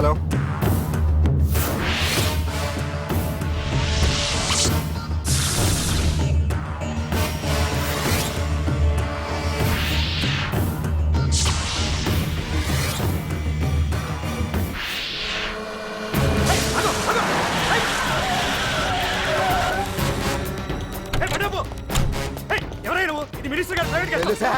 Hello ఎవరైనా నువ్వు ఇది మినిస్టర్ గారు ప్రైవేట్ గెస్ట్ తెలుసా?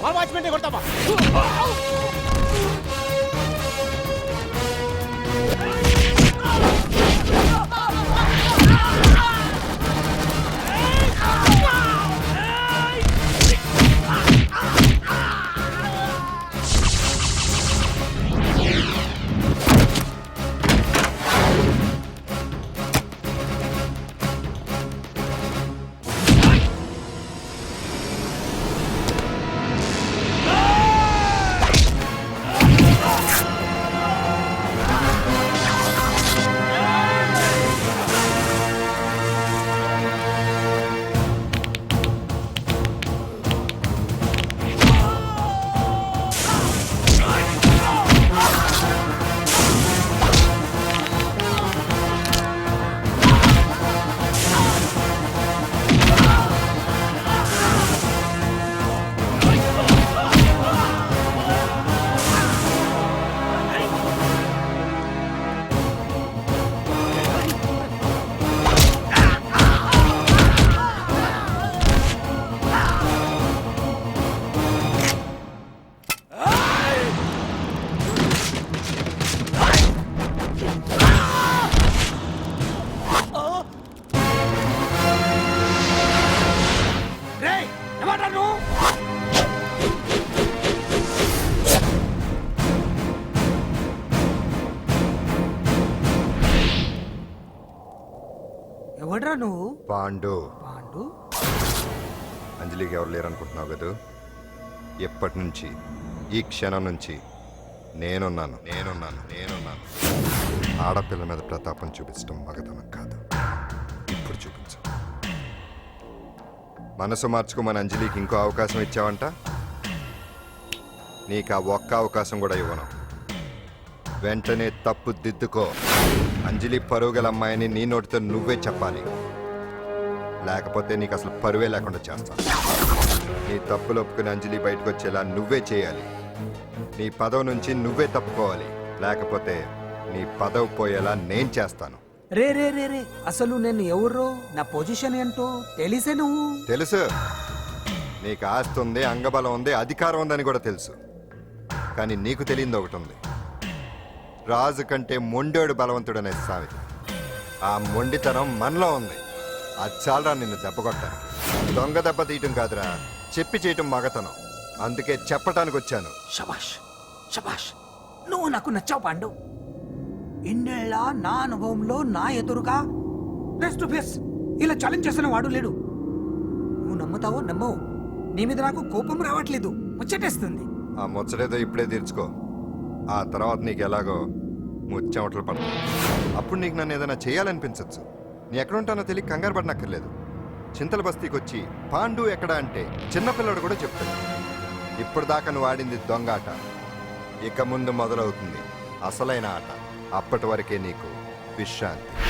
నువ్వు మా వాచ్మెన్ కొడతావా? ఎవడ్రా నువ్వు? పాండు. పాండు? అంజలికి ఎవరు లేరనుకుంటున్నావు కదా? ఎప్పటి నుంచి? ఈ క్షణం నుంచి నేనున్నాను నేనున్నాను నేనున్నాను. ఆడపిల్ల మీద ప్రతాపం చూపించడం మగతనం కాదు. ఇప్పుడు చూపించు. మనసు మార్చుకోమని అంజలికి ఇంకో అవకాశం ఇచ్చావంట? నీకు ఆ ఒక్క అవకాశం కూడా ఇవ్వను. వెంటనే తప్పు దిద్దుకో. అంజలి పరుగుల అమ్మాయిని నీ నోటితో నువ్వే చెప్పాలి. లేకపోతే నీకు అసలు పరువే లేకుండా చేస్తాను నీ తప్పులు ఒప్పుకుని అంజలి బయటకు వచ్చేలా నువ్వే చేయాలి. నీ పదవి నుంచి నువ్వే తప్పుకోవాలి. లేకపోతే నీ పదవి పోయేలా నేను చేస్తాను. రే రే రే రే అసలు నేను ఎవరో? నా పొజిషన్ ఏంటో తెలిసే నువ్వు? తెలుసు. నీకు ఆస్తి ఉంది అంగబలం ఉంది అధికారం ఉందని కూడా తెలుసు. కానీ నీకు తెలియంది ఒకటి ఉంది. రాజు కంటే మొండోడు బలవంతుడనే సామెత ఆ మొండితనం మనలో ఉంది. అది చాలరా నిన్ను దెబ్బకొట్టాను దొంగ దెబ్బ తీయటం కాదురా. చెప్పి చేయటం మగతనం. అందుకే చెప్పటానికి వచ్చాను. శబాష్ శబాష్ నువ్వు నాకు నచ్చావు పాండు. ఇన్నేళ్ళ నా అనుభవంలో నా ఎదురుగా ఫేస్ టు ఫేస్ ఇలా ఛాలెంజ్ చేసిన వాడు లేడు. నువ్వు నమ్ముతావో నమ్మవు నీ మీద నాకు కోపం రావట్లేదు. ముచ్చటేస్తుంది. ఆ ముచ్చటేదో ఇప్పుడే తీర్చుకో. ఆ తర్వాత నీకు ఎలాగో ముచ్చెమటలు పడతావు అప్పుడు నీకు నన్ను ఏదైనా చేయాలనిపించవచ్చు నీ ఎక్కడుంటానో తెలియక కంగారు పడనక్కర్లేదు. చింతల బస్తీకి వచ్చి పాండు ఎక్కడ? అంటే చిన్నపిల్లడు కూడా చెప్తాడు. ఇప్పుడు దాకా నువ్వు ఆడింది దొంగ ఆట. ఇక ముందు మొదలవుతుంది అసలైన ఆట. అప్పటి వరకే నీకు విశ్రాంతి.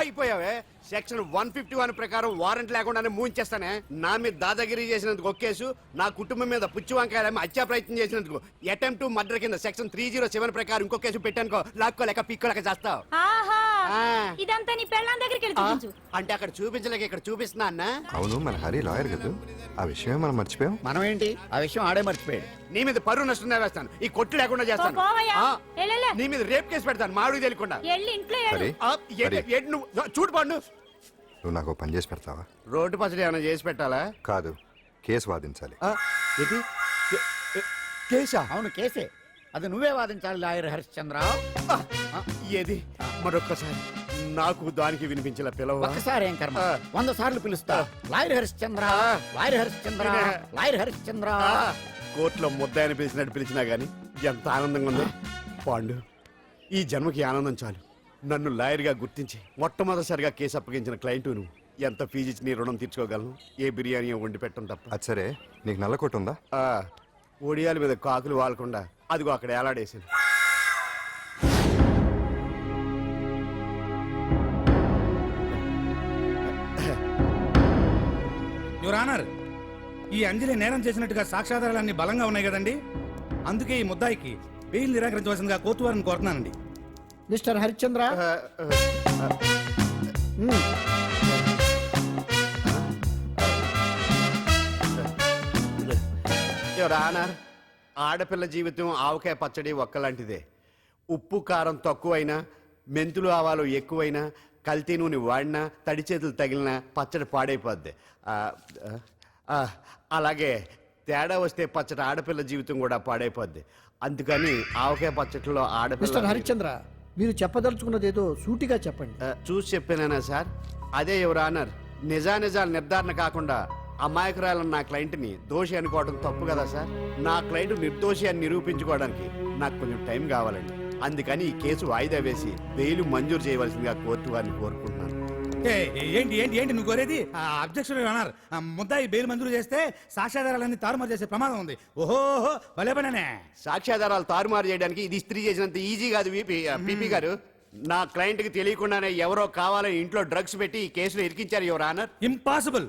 అయిపోయావే సెక్షన్ వన్ ఫిఫ్టీ వన్ ప్రకారం వారెంట్ లేకుండానే మూయించేస్తానే. నా మీద దాదాగిరి చేసినందుకు ఒక కేసు నా కుటుంబం మీద పుచ్చి వంకాయ హత్యా ప్రయత్నం చేసినందుకు అటెంప్ట్ టు మర్డర్ కింద సెక్షన్ త్రీ జీరో సెవెన్ ప్రకారం ఇంకో కేసు పెట్టానుకో లాక్కోలేక పిక్కోలేక చేస్తావు. ఇదంతా నీ పెళ్ళాం దగ్గరికి వెళ్ళి చూపించు. అంటే అక్కడ చూపించలేక ఇక్కడ చూపిస్తున్నా అన్న? అవును మన హరి లాయర్ కదా. ఆ విషయమే మనం మర్చిపోయాం. మనం ఏంటి? ఆ విషయం ఆడే మర్చిపోయాడు. నీ మీద పరువు నష్టం వేస్తాను ఈ కొట్టు లేకుండా చేస్తాను. పోవయ్యా. ఆ. నీ మీద రేప్ కేసు పెడతాను. మాడు తెలియకుండా. వెళ్ళి ఇంట్లో వెళ్ళు. హరి ఆ, ఏంటి- హరి. ఏంటి నువ్వు చూడు పండు. నువ్వు నాకు ఓ పని చేసి పెడతావా? రోడ్డు పచ్చడి ఏమైనా చేసి పెట్టాలా? కాదు కేసు వాదించాలి. ఆ, ఏంటి? కే- ఏ- అవును కేసే. అది నువ్వే వాదించాలి లాయర్ హరిశ్చంద్ర ఆ, ఏది? మరొక్కసారి. నాకు దానికి వినిపించిన పిలవ. ఒక్కసారి ఏం కర్మ? ఆ. వంద సార్లు పిలుస్తా. లాయర్ హరిశ్చంద్ర ఆ. లాయర్ హరిశ్చంద్ర నేనే. లాయర్ హరిశ్చంద్ర. కోర్టులో ముద్దాయని పిలిచినట్టు పిలిచినా గాని ఎంత ఆనందంగా ఉందో. పాండు ఈ జన్మకి ఆనందం చాలు. నన్ను లాయర్గా గుర్తించి మొట్టమొదటిసారిగా కేసు అప్పగించిన క్లయింట్ నువ్వు. ఎంత ఫీజు ఇచ్చి నీ రుణం తీర్చుకోగలను? ఏ బిర్యానీ వండి పెట్టడం తప్ప. అది సరే. నీకు నల్ల ఉందా? ఆ, ఒడియాల మీద కాకులు వాలకుండా అదిగో అక్కడ ఏలాడేసింది. యువర్ ఆనర్ ఈ అంజలి నేరం చేసినట్టుగా సాక్ష్యాధారాలన్నీ బలంగా ఉన్నాయి కదండి? అందుకే ఈ ముద్దాయికి బెయిల్ నిరాకరించవలసిందిగా కోర్టు వారిని కోరుతున్నానండి. మిస్టర్ హరిశ్చంద్ర? ఆ, ఆ, యువర్ ఆనర్ ఆడపిల్ల జీవితం ఆవకాయ పచ్చడి ఒక్కలాంటిదే. ఉప్పు కారం తక్కువైనా మెంతులు ఆవాలు ఎక్కువైనా కల్తీ నూనె వాడినా తడి చేతులు తగిలినా పచ్చడి పాడైపోద్ది. అలాగే తేడా వస్తే పచ్చడి ఆడపిల్ల జీవితం కూడా పాడైపోద్ది. అందుకని ఆవకాయ పచ్చడిలో ఆడపిల్ల హరిశ్చంద్ర మీరు చెప్పదలుచుకున్నది ఏదో సూటిగా చెప్పండి. చూసి చెప్పానా సార్? అదే ఎవరు ఆనర్ నిజానిజాలు నిర్ధారణ కాకుండా అమాయకురాలన్న నా క్లయింట్ని దోషి అనుకోవడం తప్పు కదా సార్? నా క్లయింట్ నిర్దోషి అని నిరూపించుకోవడానికి నాకు కొంచెం టైం కావాలండి. అందుకని ఈ కేసు వాయిదా వేసి బెయిల్ మంజూరు చేయవలసిందిగా కోర్టు వారిని కోరుకుంటున్నాను. ఏ, ఏంటి ఏంటి ఏంటి నువ్వు కోరేది? అబ్జెక్షన్ ఆ ముద్దాయి బెయిల్ మంజూరు చేస్తే సాక్ష్యాధారాలన్నీ తారుమారు చేసే ప్రమాదం ఉంది. ఓహో భలే పనేనే. సాక్ష్యాధారాలు తారుమారు చేయడానికి ఇది ఇస్త్రీ చేసినంత ఈజీ కాదు పీపీ గారు. నా క్లయింట్కి తెలియకుండానే ఎవరో కావాలని ఇంట్లో డ్రగ్స్ పెట్టి ఈ కేసులో ఇరికించారు యువర్ ఆనర్. ఇంపాసిబుల్.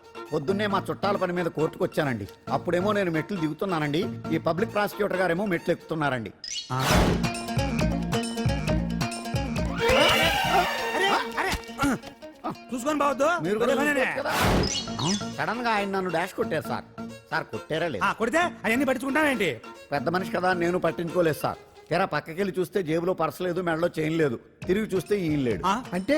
పొద్దున్నే మా చుట్టాల పని మీద కోర్టుకు వచ్చానండి అప్పుడేమో నేను మెట్లు దిగుతున్నానండి. ఈ పబ్లిక్ ప్రాసిక్యూటర్ గారేమో మెట్లు ఎక్కుతున్నారండి. చూసుకొని బావద్దు. మీరు కూడా భలే పనేనే. చూసుకోవచ్చు కదా. సడన్గా ఆయన నన్ను డాష్ కొట్టారు సార్. సార్ కొట్టారా లేదు? ఆ, కొడితే అవన్నీ పట్టించుకుంటావేంటి? పెద్ద మనిషి కదా నేను పట్టించుకోలేదు సార్. తెరా పక్కకెళ్ళి చూస్తే జేబులో పర్స్ లేదు మెడలో చైన్ లేదు. తిరిగి చూస్తే ఈయన లేడు? అంటే?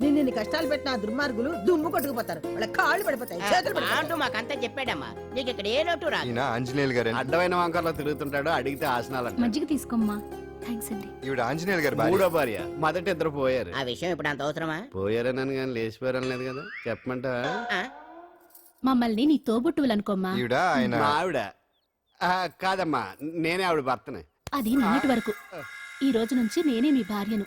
నిన్ను ఇన్ని కష్టాలు పెట్టిన ఆ దుర్మార్గులు దుమ్ము కొట్టుకుపోతారు. వాళ్ళ కాళ్ళు పడిపోతాయి చేతులు పడిపోతాయి. అంటూ మాకంతా చెప్పాడమ్మా. నీకు ఇక్కడ ఏ లోటు రాదు. ఈయన ఆంజనేయులు గారు అడ్డమైన వంకర్లో తిరుగుతుంటాడు అడిగితే ఆసనాలు మజ్జిగ తీసుకోమ్మా. థ్యాంక్స్ అండి. ఈవిడ ఆంజనేయులు గారు భార్య. మూడో భార్య. మొదట ఇద్దరు పోయారు. ఆ విషయం ఇప్పుడు అంత అవసరమా? పోయారనని కానీ లేచిపోయారని లేదు కదా. చెప్పమంటా ఆ? మమ్మల్ని నీ తోబుట్టువులనుకోమ్మా ఈవిడ ఆయన మా ఆవిడ. ఆ, కాదమ్మా. నేనే ఆవిడ భర్తనే. అది నిన్నటి వరకు. ఈ రోజు నుంచి నేనే మీ భార్యను.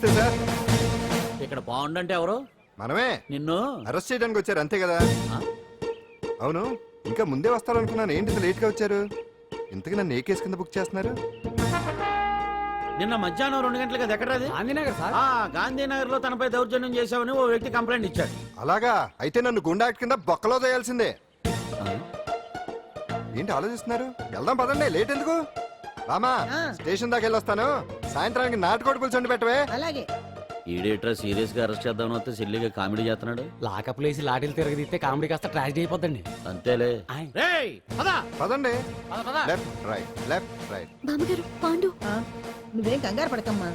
నమస్తే సార్? ఇక్కడ బాగుండంటే ఎవరు? మనమే. నిన్ను. అరెస్ట్ చేయడానికి వచ్చారు అంతే కదా? అవును ఇంకా ముందే వస్తారనుకున్నాను. ఏంటి ఇంత లేట్గా వచ్చారు? ఇంతకు నన్ను ఏ కేసు కింద బుక్ చేస్తున్నారు? నిన్న మధ్యాహ్నం రెండు గంటలకు అది ఎక్కడ గాంధీనగర్ సార్. గాంధీనగర్లో తనపై దౌర్జన్యం చేశామని ఓ వ్యక్తి కంప్లైంట్ ఇచ్చాడు. అలాగా? అయితే నన్ను గుండా కింద బొక్కలో చేయాల్సిందే ఏంటి ఆలోచిస్తున్నారు? వెళ్దాం పదండి లేట్ ఎందుకు? రామా. స్టేషన్ దాకా వెళ్ళొస్తాను. సాయంత్రానికి నాటుకోడి పులుసు వండి పెట్టవే. అలాగే. ఈడేట్రా సీరియస్గా అరెస్ట్ చేద్దాం వస్తే సిల్లిగా కామెడీ చేస్తున్నాడు. లాకప్ లేసి లాఠీలు తిరగదీస్తే కామెడీ కాస్త ట్రాజడీ అయిపోద్దండి. అంతేలే. పదండి. పద, పద. Left right left right. బామ్మగారు పాండు. నువ్వేం కంగారు పడకమ్మా.